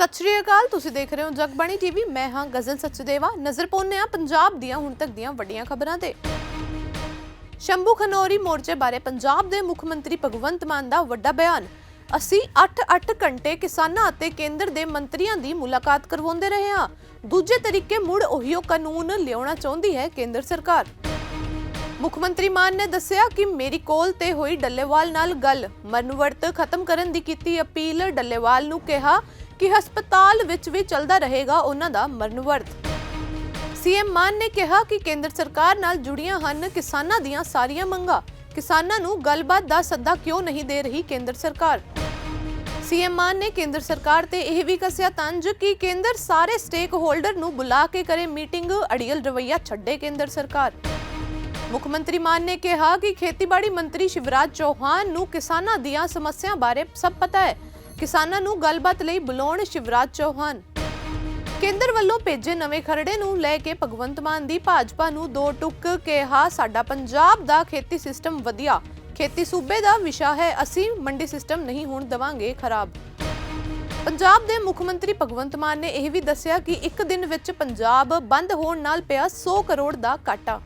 ਸਤਿ ਸ਼੍ਰੀ ਅਕਾਲ, ਤੁਸੀਂ ਦੇਖ ਰਹੇ ਹੋ ਜਗਬਾਣੀ ਟੀਵੀ। ਮੈਂ ਹਾਂ ਗਜ਼ਲ ਸਚਦੇਵਾ। ਨਜ਼ਰ ਪਾਉਂਦੇ ਹਾਂ ਪੰਜਾਬ ਦੀਆਂ, ਹੁਣ ਤੱਕ ਦੀਆਂ ਵੱਡੀਆਂ ਖਬਰਾਂ ਤੇ। ਸ਼ੰਭੂ ਖਨੌਰੀ ਮੋਰਚੇ ਬਾਰੇ ਪੰਜਾਬ ਦੇ ਮੁੱਖ ਮੰਤਰੀ ਭਗਵੰਤ ਮਾਨ ਦਾ ਵੱਡਾ ਬਿਆਨ। ਅਸੀਂ 8-8 ਘੰਟੇ ਕਿਸਾਨਾਂ ਅਤੇ ਕੇਂਦਰ ਦੇ ਮੰਤਰੀਆਂ ਦੀ ਮੁਲਾਕਾਤ ਕਰਵਾਉਂਦੇ ਰਹੇ ਹਾਂ। ਦੂਜੇ ਤਰੀਕੇ ਮੁੜ ਉਹੀਓ ਕਾਨੂੰਨ ਲਿਆਉਣਾ ਚਾਹੁੰਦੀ ਹੈ ਕੇਂਦਰ ਸਰਕਾਰ। ਮੁੱਖ ਮੰਤਰੀ ਮਾਨ ਨੇ ਦੱਸਿਆ ਕਿ ਮੇਰੀ ਕੋਲ ਤੇ ਹੋਈ ਡੱਲੇਵਾਲ ਨਾਲ ਗੱਲ। ਮਰਨਵਰਤ ਖਤਮ ਕਰਨ ਦੀ ਕੀਤੀ ਅਪੀਲ। ਡੱਲੇਵਾਲ ਨੂੰ ਕਿਹਾ ਕਿ ਹਸਪਤਾਲ ਵਿੱਚ ਵੀ ਚੱਲਦਾ ਰਹੇਗਾ ਉਹਨਾਂ ਦਾ ਮਰਨਵਰਤ। ਸੀਐਮ ਮਾਨ ਨੇ ਕਿਹਾ ਕਿ ਕੇਂਦਰ ਸਰਕਾਰ ਨਾਲ ਜੁੜੀਆਂ ਹਨ ਕਿਸਾਨਾਂ ਦੀਆਂ ਸਾਰੀਆਂ ਮੰਗਾਂ। ਕਿਸਾਨਾਂ ਨੂੰ ਗੱਲਬਾਤ ਦਾ ਸੱਦਾ ਕਿਉਂ ਨਹੀਂ ਦੇ ਰਹੀ ਕੇਂਦਰ ਸਰਕਾਰ? ਸੀਐਮ ਮਾਨ ਨੇ ਕੇਂਦਰ ਸਰਕਾਰ ਤੇ ਇਹ ਵੀ ਕੱਸਿਆ ਤੰਜ ਕਿ ਕੇਂਦਰ ਸਾਰੇ ਸਟੇਕ ਹੋਲਡਰ ਨੂੰ ਬੁਲਾ ਕੇ ਕਰੇ ਮੀਟਿੰਗ, ਅੜੀਅਲ ਰਵਈਆ ਛੱਡੇ ਕੇਂਦਰ ਸਰਕਾਰ। ਮੁੱਖ ਮੰਤਰੀ ਮਾਨ ਨੇ ਕਿਹਾ ਕਿ ਖੇਤੀਬਾੜੀ ਮੰਤਰੀ ਸ਼ਿਵਰਾਜ ਚੌਹਾਨ ਨੂੰ ਕਿਸਾਨਾਂ ਦੀਆਂ ਸਮੱਸਿਆਵਾਂ ਬਾਰੇ ਸਭ ਪਤਾ ਹੈ। ਕਿਸਾਨਾਂ ਨੂੰ ਗੱਲਬਾਤ ਲਈ ਬੁਲਾਉਣ ਸ਼ਿਵਰਾਜ ਚੌਹਾਨ। ਕੇਂਦਰ ਵੱਲੋਂ ਭੇਜੇ ਨਵੇਂ ਖਰੜੇ ਨੂੰ ਲੈ ਕੇ ਭਗਵੰਤ ਮਾਨ ਦੀ ਭਾਜਪਾ ਨੂੰ ਦੋ ਟੁੱਕ ਕਿਹਾ, ਸਾਡਾ ਪੰਜਾਬ ਦਾ ਖੇਤੀ ਸਿਸਟਮ ਵਧੀਆ। ਖੇਤੀ ਸੂਬੇ ਦਾ ਵਿਸ਼ਾ ਹੈ, ਅਸੀਂ ਮੰਡੀ ਸਿਸਟਮ ਨਹੀਂ ਹੋਣ ਦਵਾਂਗੇ ਖਰਾਬ। ਪੰਜਾਬ ਦੇ ਮੁੱਖ ਮੰਤਰੀ ਭਗਵੰਤ ਮਾਨ ਨੇ ਇਹ ਵੀ ਦੱਸਿਆ ਕਿ ਇੱਕ ਦਿਨ ਵਿੱਚ ਪੰਜਾਬ ਬੰਦ ਹੋਣ ਨਾਲ ਪਿਆ 100 ਕਰੋੜ ਦਾ ਘਾਟਾ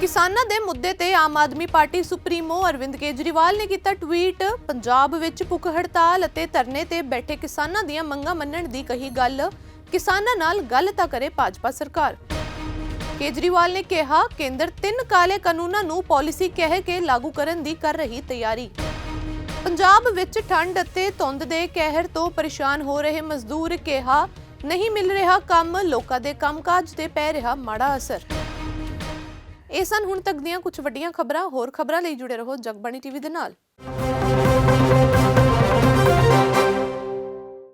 ਕਿਸਾਨਾਂ ਦੇ ਮੁੱਦੇ ਤੇ ਆਮ ਆਦਮੀ ਪਾਰਟੀ ਸੁਪਰੀਮੋ ਅਰਵਿੰਦ ਕੇਜਰੀਵਾਲ ਨੇ ਕੀਤਾ ਟਵੀਟ। ਪੰਜਾਬ ਵਿੱਚ ਭੁੱਖ ਹੜਤਾਲ ਅਤੇ ਧਰਨੇ ਤੇ ਬੈਠੇ ਕਿਸਾਨਾਂ ਦੀਆਂ ਮੰਗਾਂ ਮੰਨਣ ਦੀ ਕਹੀ ਗੱਲ। ਕਿਸਾਨਾਂ ਨਾਲ ਗੱਲ ਤਾਂ ਕਰੇ ਭਾਜਪਾ ਸਰਕਾਰ। ਕੇਜਰੀਵਾਲ ਨੇ ਕਿਹਾ, ਕੇਂਦਰ ਤਿੰਨ ਕਾਲੇ ਕਾਨੂੰਨਾਂ ਨੂੰ ਪਾਲਿਸੀ ਕਹਿ ਕੇ ਲਾਗੂ ਕਰਨ ਦੀ ਕਰ ਰਹੀ ਤਿਆਰੀ। ਪੰਜਾਬ ਵਿੱਚ ਠੰਡ ਅਤੇ ਧੁੰਦ ਦੇ ਕਹਿਰ ਤੋਂ ਪਰੇਸ਼ਾਨ ਹੋ ਰਹੇ ਮਜ਼ਦੂਰ ਕਿਹਾ, ਨਹੀਂ ਮਿਲ ਰਿਹਾ ਕੰਮ, ਲੋਕਾਂ ਦੇ ਕੰਮਕਾਜ ਤੇ ਪੈ ਰਿਹਾ ਮਾੜਾ ਅਸਰ। ਇਹ ਸਨ ਹੁਣ ਤੱਕ ਦੀਆਂ ਕੁਝ ਵੱਡੀਆਂ ਖਬਰਾਂ। ਹੋਰ ਖਬਰਾਂ ਲਈ ਜੁੜੇ ਰਹੋ ਜਗਬਾਣੀ ਟੀਵੀ ਦੇ ਨਾਲ।